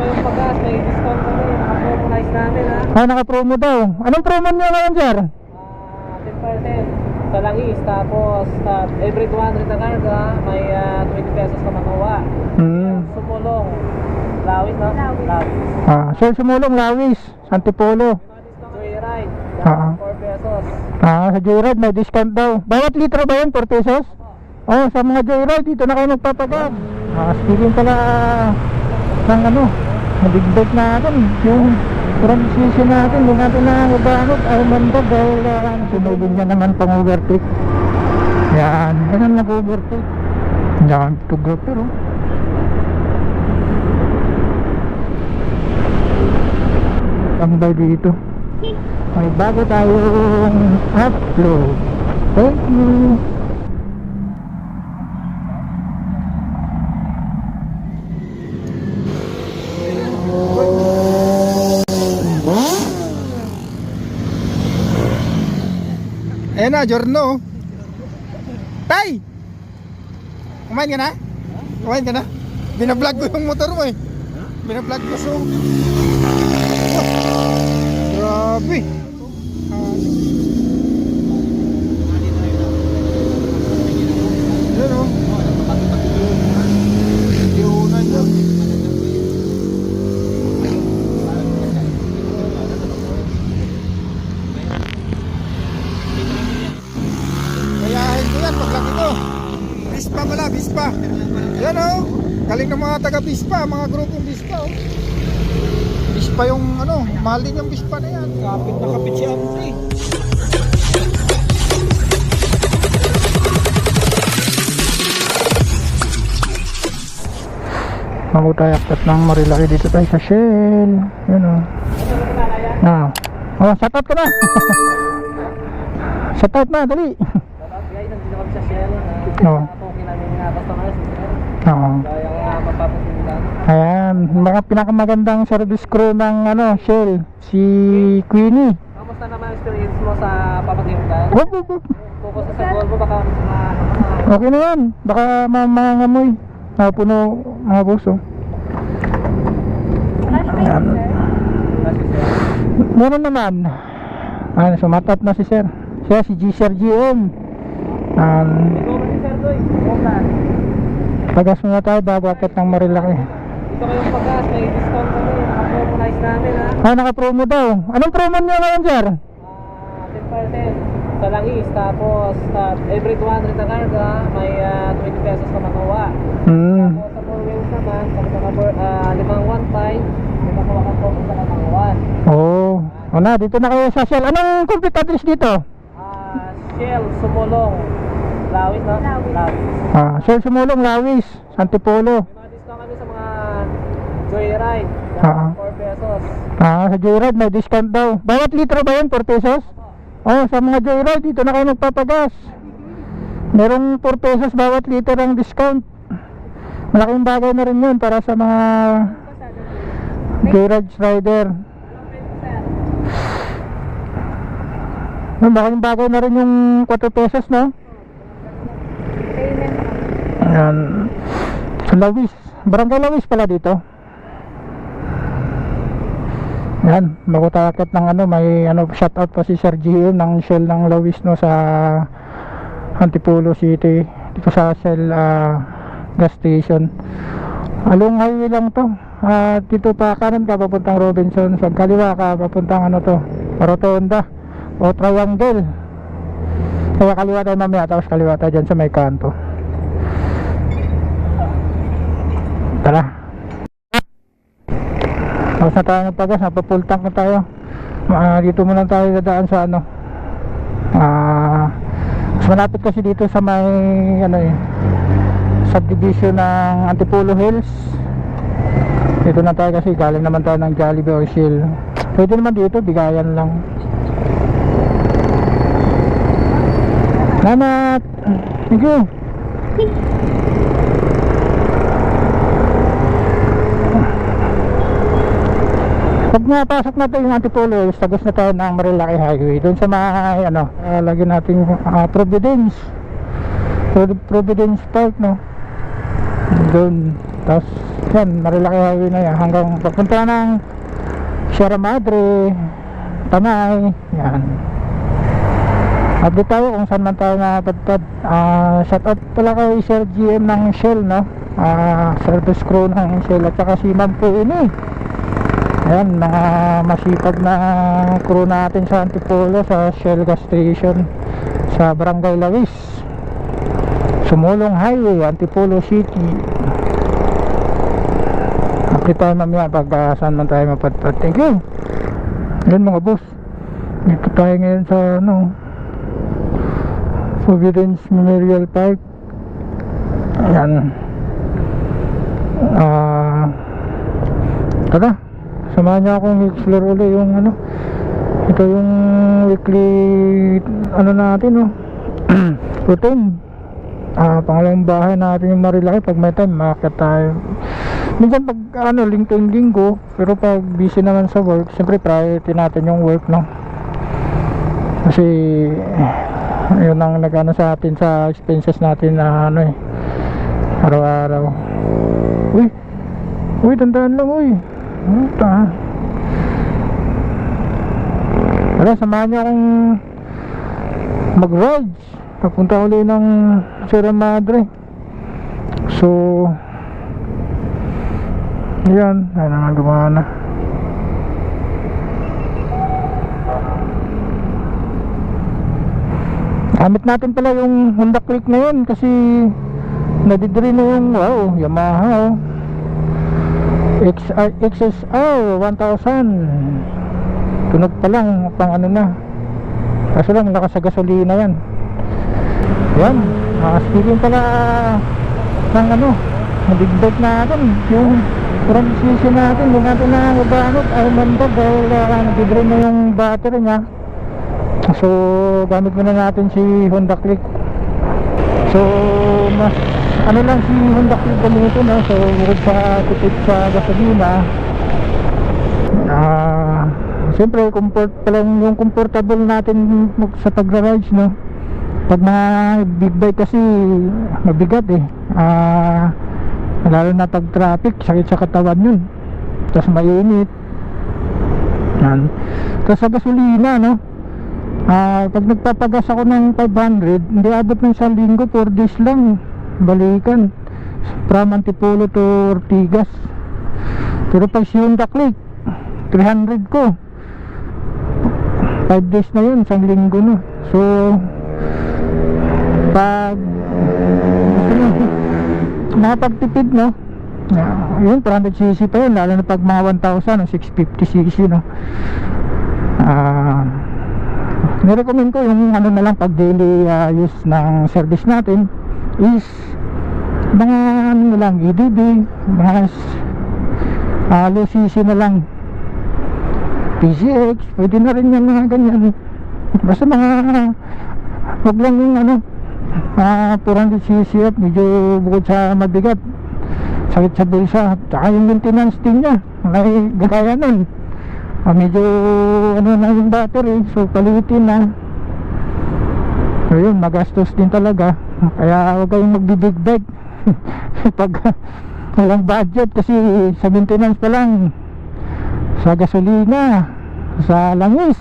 kayong pagkas, may discount kami. Naka-promonize namin ha. Ah, naka-promo daw. Anong promo niyo ngayon, sir? Ah, 10% sa langis. Tapos ah, every 200 na karga, may ah, 20 pesos ka makuha. Hmm. Sumulong. Lawis na? Lawis. Ah, sir, sumulong Lawis, Antipolo. Joyride. Ah. 4 pesos. Ah, sa Joyride may discount daw. Bawat litro ba yun? 4 pesos? Oh, sa mga Joyride, dito na kayo magpapagas. Ah, speaking pala ng ano, nabigbag natin. Yung transmission natin, yung natin na mabangot, ay mandog dahil uh, sunugin niya naman pang overtake. Yan, ganun nag-overtake. Yan, photographer oh. Tambay dito. May bago tayong upload. Thank you. Na, Jorno. Tay! Kumain ka na? Kumain ka na? Binablog ko yung motor mo eh. Binablog ko so. Grabe. Ah. Yan o. Iunan yan. Kayahin ko yan paglaki ko. Bispa pala, Bispa. Yan o. Galing ng mga taga Bispa, mga grupong Bispa o. Bispa yung ano, mahal din yung Bispa na yan. Kapit na kapit si Andre. Bago tayo aktat ng marilaki dito tayo sa Shell. Yan o. Ah. Oh, shout out ka na. shout out na, dali. Dapat guys, nandito kami sa Shell. Oo. Namin nga customers. Oo. Lang. Ayan, mga pinakamagandang service crew ng ano, Shell, si Queenie. Kamusta naman ang experience mo sa papatindan? Wop, wop, wop. Ka sa goal mo, baka mga ka. Okay na yan, baka mamangamoy. Napuno mga buso. Ayan. Kasi sir, Meron naman. Ayan, sumatat na si Sir. Siya si G Sir GM. Um, ikaw ba si Sir Doy? Pagas muna tayo bago akit ng marilaki. Dito kayong pagkas, may discount kami. Naka-promonize namin ha. Ah, naka-promo daw. Anong promo niyo ngayon, Sir? Ah, 10% sa langis. Tapos ah, every 200 na karga, may ah, 20 pesos ka makuha. Hmm. Tapos sa four wheels naman, pag naka uh, limang 1.5, may makuha kang focus sa limang 1. Oh. O na, dito na kayo sa Shell. Anong complete address dito? Ah, Shell, Sumulong, Lawis na? Lawis. Ah, Sir Sumulong Lawis, Antipolo. May mga discount kami sa mga joyride. Ah. 4 pesos. Ah, sa Joyride may discount daw. Bawat litro ba yun? 4 pesos? Oh, sa mga Joyride dito na kayo magpapagas. Merong 4 pesos bawat liter ang discount. Malaking bagay na rin yun para sa mga Joyride rider. Malaking bagay na rin yung 4 pesos, no? Ayan. Lawis. Barangay Lawis pala dito. Yan, bago tayo akit ng ano, may ano, shoutout pa si Sir Gio ng Shell ng Lawis no sa Antipolo City dito sa Shell ah, gas station. Along highway lang to. Ah, dito pa kanan ka papuntang Robinson, sa kaliwa ka papuntang ano to, Rotonda o Triangle. Kaya kaliwa tayo mamaya tapos kaliwa tayo dyan sa may kanto. Tara. Tapos na tayo nagpagas, napapull tank na tayo. Ah, dito muna tayo dadaan sa ano. Ah, mas malapit kasi dito sa may ano eh subdivision ng Antipolo Hills. Dito na tayo kasi galing naman tayo ng Jollibee or Shell. Pwede naman dito, bigayan lang. Salamat! Thank you! Pag napasok na tayo yung Antipolo, tagos na tayo ng Marilaki Highway. Doon sa mga, ano, uh, lagyan natin uh, Providence. Pro- Providence Park, no? Doon. Tapos, yan Marilaki Highway na yan hanggang papunta ng Sierra Madre Tanay yan update tayo kung saan man tayo napadpad. Uh, shout out pala kay Sir GM ng Shell no? Ah, service crew ng Shell at saka si Ma'am ini Ayan, mga masipag na crew natin sa Antipolo sa Shell gas station sa Barangay Lawis. Sumulong Highway, Antipolo City. Update tayo mamaya pag uh, saan man tayo mapadpad. Thank you. Yan mga boss. Dito tayo ngayon sa ano Providence Memorial Park. Ayan. Ah Tara. Samahan niyo akong explore ulit yung ano. Ito yung weekly Ano natin no? Routine. Ah, pangalawang bahay natin yung Marilaki. Pag may time makakit tayo. Minsan pag ano linggo linggo pero pag busy naman sa work siyempre priority natin yung work no? Kasi yun ang nagano sa atin sa expenses natin na ano eh. Araw-araw. Uy! Uy tandaan lang uy. Puta. Wala, samahan niyo akong mag-rides papunta uli ng Sierra Madre. So yan. Ayun na gamit natin pala yung Honda Click na yun kasi nadidri na yung wow Yamaha oh. XR, XSR 1000 tunog pa lang pang ano na. Kaso lang lakas sa gasolina yan. Yan uh, speaking pala ng ano big bike natin. Yung sisi natin hindi natin na magamit ay manda dahil uh, nag-drain na yung battery niya so gamit muna natin si Honda Click. So mas ano lang si Honda Click gamitin no? so bukod sa tipid sa gasolina ah siyempre comfort pa lang yung comfortable natin mag- sa pagra-rides no? Pag mga big bike kasi mabigat eh. Ah lalo na pag traffic sakit sa katawan yun. Tapos mainit. Yan. Tapos sa gasolina no ah pag nagpapagas ako ng 500 hindi abot ng isang linggo 4 days lang balikan. From Antipolo to Ortigas. Pero pag si Honda Click 300 ko. 5 days na yun isang linggo na. So pag nakapagtipid no? Yeah, yun 400cc pa yun lalo na pag mga 1000 o 650cc no? Ah nirecommend ko yung ano na lang pag daily ah, use ng service natin is mga ano na lang EDB mga uh, low cc na lang. PCX pwede na rin yung mga ganyan. Basta mga wag lang yung ano ah 400cc at medyo bukod sa mabigat sakit sa bulsa tsaka yung maintenance din niya may gagaya nun ah, medyo ano na yung battery so palitin na. Ayun magastos din talaga. Kaya huwag kayong magbibig bag pag walang budget kasi sa maintenance pa lang. Sa gasolina sa langis.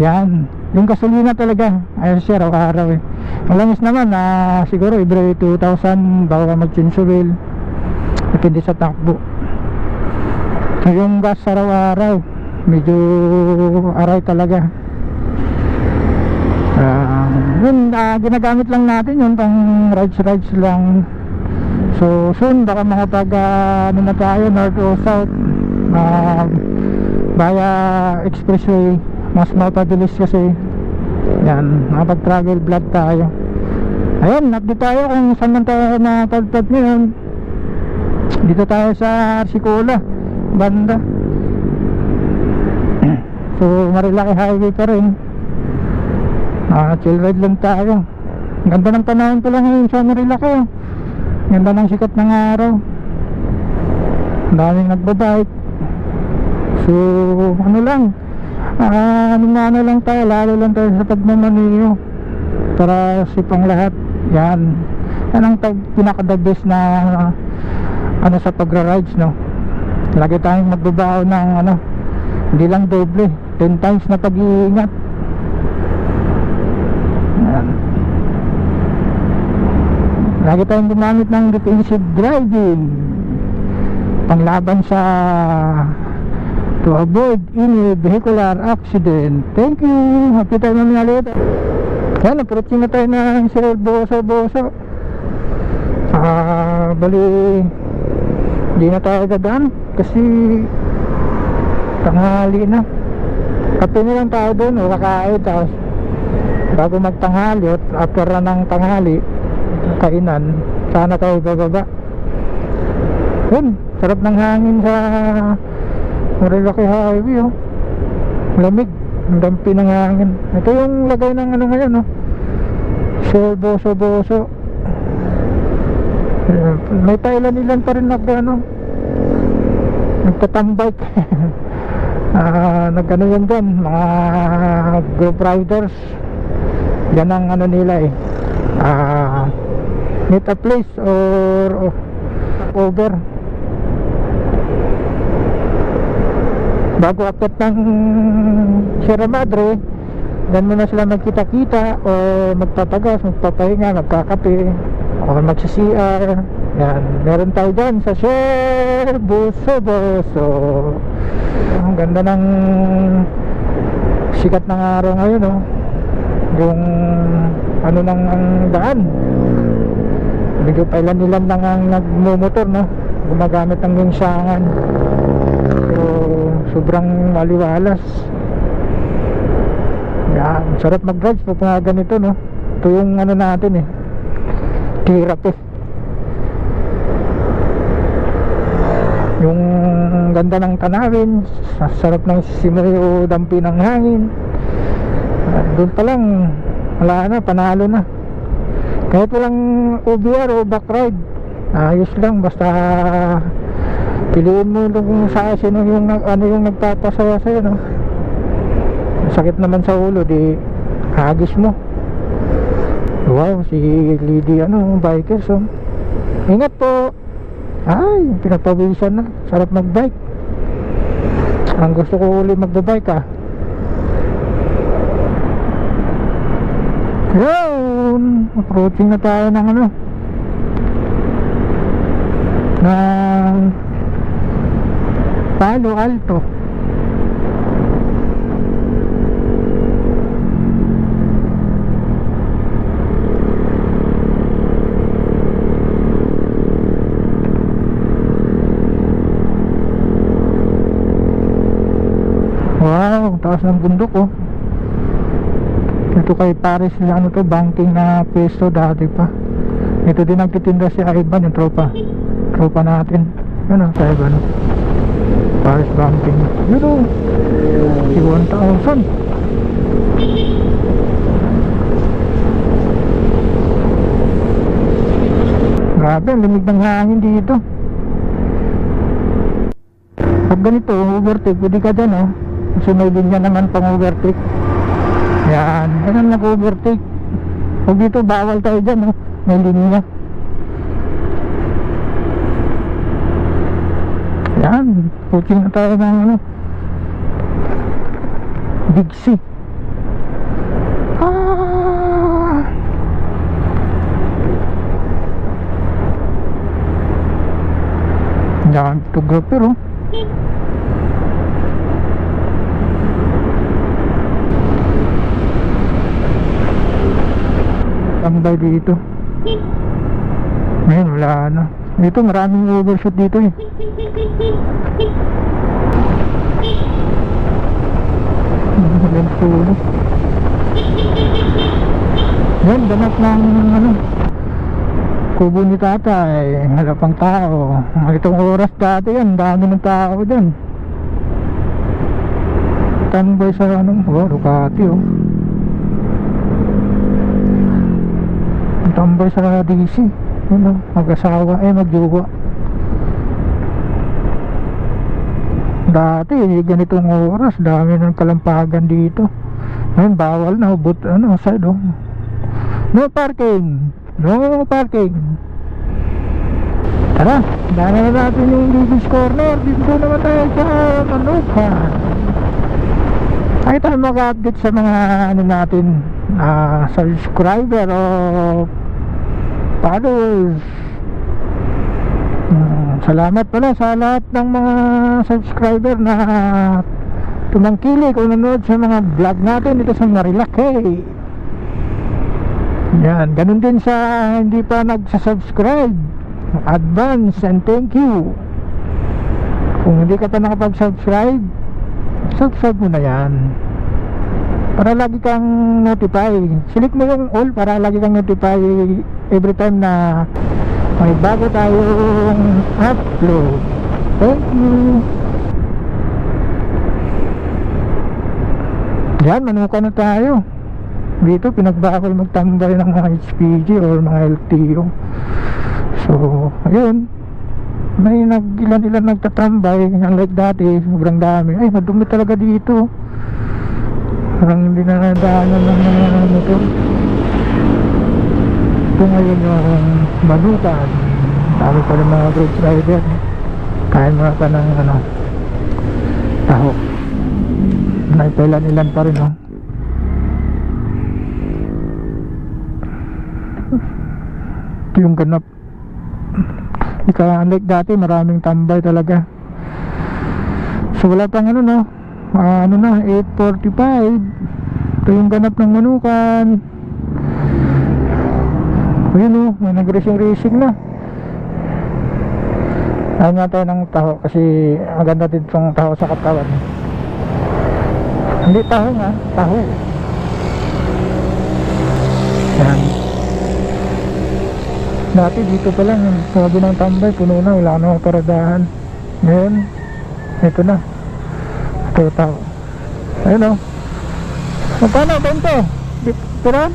Yan. Yung gasolina talaga. Ayun siya araw-araw eh. Ang langis naman na siguro every 2,000 bago ka mag-change oil. Depende sa takbo. So yung gas araw-araw medyo aray talaga. Ah, yun ah, ginagamit lang natin yun pang rides rides lang. So soon baka mga pag ah, ano na tayo north o south ah, via expressway mas mapabilis kasi. Yan makapag travel vlog tayo. Ayun update tayo kung saan man tayo napadpad ngayon. Dito tayo sa Arsicola banda so Marilaki highway pa rin. Ah, chill ride lang tayo. Ganda ng panahon pala ngayon sa Marilaki. Ganda ng sikat ng araw. Daming nagbabike. So ano lang? Ah, ano lang tayo? Lalo lang tayo sa pagmamaniyo para sipang lahat. Yan. Yan ang pinaka the best na ano sa pagra-rides no? Lagi tayong magbabaho ng ano hindi lang doble 10 times na pag-iingat. Lagi tayong gumamit ng defensive driving. Panglaban sa to avoid any vehicular accident. Thank you. Happy tayo mamaya ulit yan approaching na tayo ng Sir Boso Boso. Ah bali hindi na tayo dadaan kasi tanghali na kape na lang tayo doon o kakain tapos bago magtanghali at after na ng tanghali kainan. Sana tayo bababa yun sarap ng hangin sa Marilaki Highway oh. Lamig ang dampi ng hangin. Ito yung lagay ng ano ngayon oh. Sir Boso may pailan-ilan pa rin nag ano. Nagtatambike ah nagano yan dyan mga group riders. Yan ang ano nila eh. Ah meet a place or, or over. Bago akit ng Sierra Madre dan muna sila magkita-kita o magpapagas, magpapahinga, magkakape o magsa-CR yan, meron tayo dyan sa Share Buso Buso ang ganda ng sikat ng araw ngayon oh. yung ano ng ang daan. Medyo pailan-ilan lang ang nagmumotor no? Gumagamit ng gingsangan so sobrang maliwalas. Yan sarap mag drive pag ganito no? Ito yung ano natin eh. Hirap eh yung ganda ng tanawin sa sarap ng simoy o dampi ng hangin. At doon pa lang wala na panalo na. Kahit walang OBR o back ride. Ayos lang basta piliin mo kung sa sino yung ano yung nagpapasaya sa'yo no? Sakit naman sa ulo di hagis mo. Wow si Lady ano bikers oh. ingat po ay pinapawisan na. Sarap magbike. Ang gusto ko uli magbabike ah. Yun! Approaching na tayo ng ano? Ng Palo Alto Wow, taas ng bundok oh. Ito kay Paris ano to, banking na pwesto dati pa. Ito din nagtitinda si Ivan, yung tropa. Tropa natin. Ano, sa Ivan. Paris banking. Yun oh. Si 1,000. Grabe, lamig ng hangin dito. Pag ganito, overtake, pwede ka dyan oh. May linya naman pang overtake. Yan, ganun nag-overtake. Pag dito, bawal tayo dyan oh. May linya. Yan, coaching na tayo ng ano. Big C. Ah! Yan, photographer oh. Tambay dito. Ngayon wala na dito maraming overshoot dito eh. Walang tulog yan ganap ng ano kubo ni tatay. Wala pang tao itong oras dati yan dami ng tao dyan. Tambay sa ano oh Ducati oh tambay sa DC ano, mag-asawa. Eh magjuwa dati ganitong oras. Dami ng kalampagan dito. Ngayon bawal na. But ano side oh. No parking! No parking! Tara, dala na natin yung Ladies Corner. Dito naman tayo sa Manukan. Ay tayo mag-update sa mga ano natin ah, subscriber o followers. Hmm, salamat pala sa lahat ng mga subscriber na tumangkilik o nanonood sa mga vlog natin dito sa Marilake. Yan, ganun din sa hindi pa nagsasubscribe. Advance and thank you. Kung hindi ka pa nakapag-subscribe, subscribe mo na yan. Para lagi kang notify. Select mo yung all para lagi kang notify every time na may bago tayong upload. Thank you. Yan, manuka na tayo. Dito, pinagbawal magtambay ng mga HPG or mga LTO. So, ayun. May nag, ilan-ilan nagtatambay. Unlike dati, sobrang dami. Ay, madumi talaga dito. Parang hindi na nadaanan ng mga motor. Ito ngayon yung balutan. Dami pa ng mga road rider. Kain mga pa ng ano, taho. Naipilan-ilan pa rin, oh. Ito yung ganap. Unlike dati, maraming tambay talaga. So, wala pang ano, no? Ah, ano na, 8.45. Ito yung ganap ng manukan. Ayun, oh, may nag-racing-racing na. Ayaw nga tayo ng taho kasi ang ganda din itong taho sa katawan. Hindi taho nga, taho. Yan. Dati dito pa lang, sabi ng tambay, puno na, wala na mga paradahan. Ngayon, ito na. Ito tao. Ayun o. O paano, bento? Tira?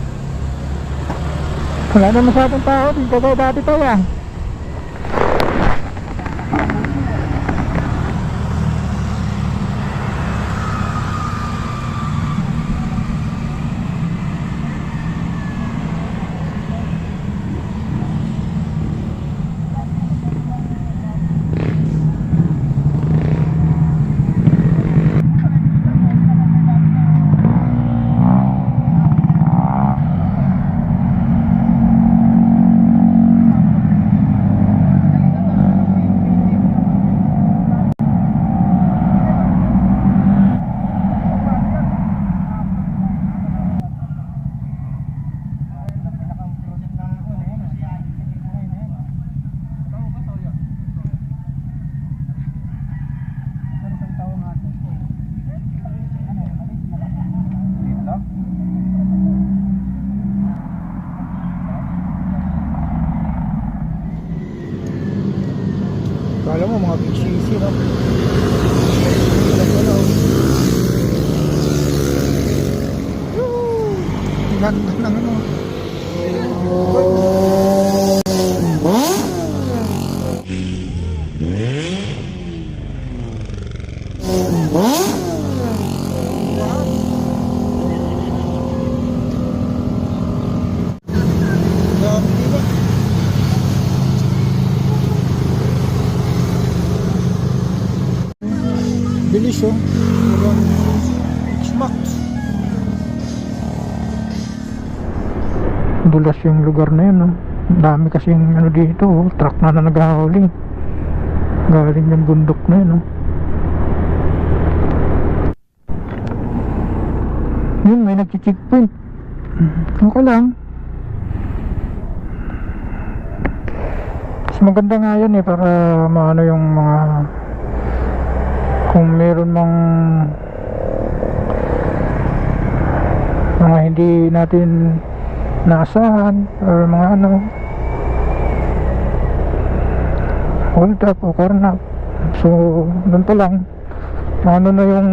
Wala na masyadong tao, dito kayo dati tayo ah. Thank you. Dulas yung lugar na yun oh. Dami kasing ano dito oh. Truck na na naghahuli. Galing yung bundok na yun oh. Yun may nagchi-checkpoint. Okay lang. Mas maganda nga yun eh para maano yung mga kung meron mang mga hindi natin naasahan or mga ano. Hold up o karnap so doon pa lang. Ano na yung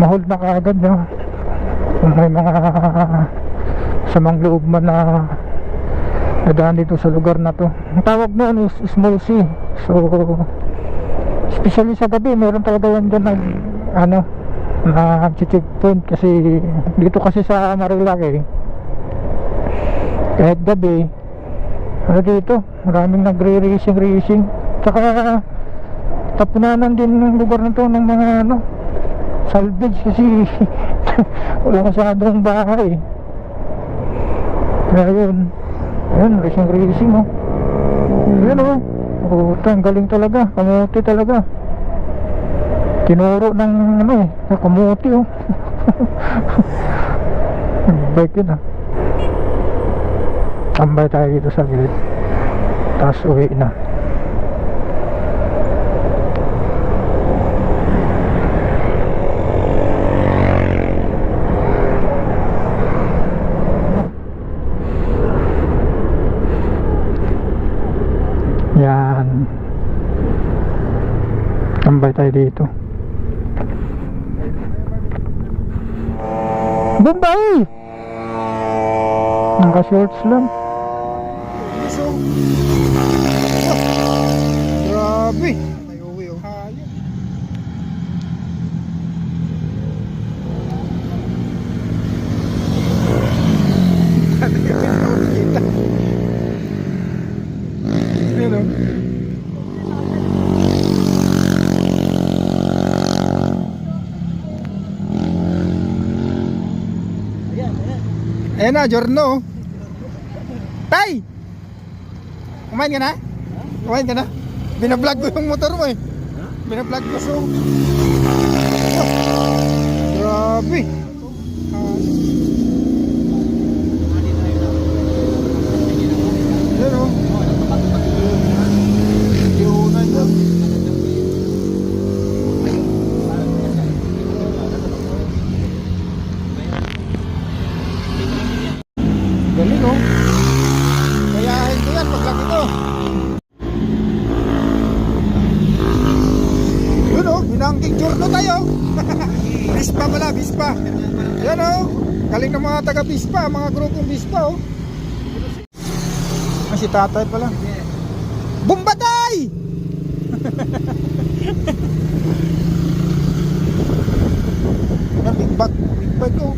mahold na kaagad no? kung may mga samang loob man na nadaan dito sa lugar na to. Ang tawag noon is small C so especially sa gabi meron talaga yan dyan ano na checkpoint kasi dito kasi sa Marilake kahit gabi ano dito, maraming nagre-racing racing. Tsaka tapunanan din ng lugar na to ng mga ano salvage kasi wala masyadong bahay. Kaya yun, yun, racing racing oh. Yun oh, ang galing talaga, kamuti talaga. Tinuro ng ano eh, na kamuti oh. Bike yun ah. Tambay tayo dito sa gilid. Tapos uwi na. Yan. Tambay tayo dito. Bombay! Naka-shorts lang. So, grabe. May uwi oh. Hayop. Ayun, oh. Ayan na, Jorno. Tay! Kumain ka na? Kumain ka na? Binablog ko yung motor mo eh. Binablog ko so. Grabe. Ah. Yan oh. Yun na yun. Galing oh. Kayahin ko yan paglaki ko. Yun oh, binangking tayo. Bispa pala, Bispa. Yan oh. Galing ng mga taga Bispa, mga grupong Bispa oh. Ah, si tatay pala. Bumbatay! Yan, big bag, big bag oh.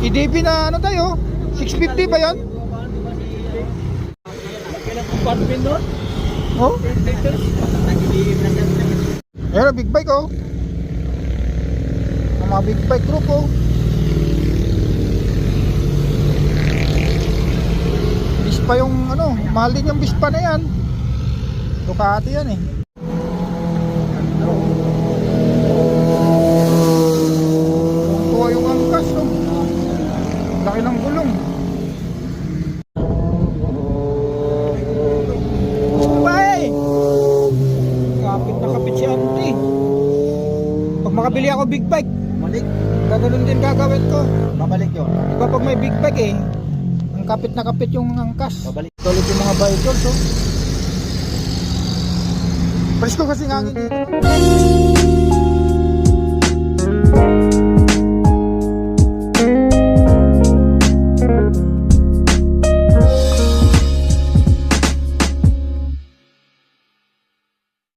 EDP na ano tayo? 650 ba yan? Compartment doon? Oh? Ayan, big bike oh. Ang mga big bike group oh. Bispa yung ano, mahal din yung Bispa na yan. Ducati yan eh. Kuha yung angkas oh. Laki ng gulong. Bye! Kapit na kapit si auntie. Pag makabili ako big bike, Malik. gaganon din gagawin ko. Babalik yun. Iba pag may big bike eh, ang kapit na kapit yung angkas. Babalik. Galit yung mga bikers oh. Presko kasi ngangin dito.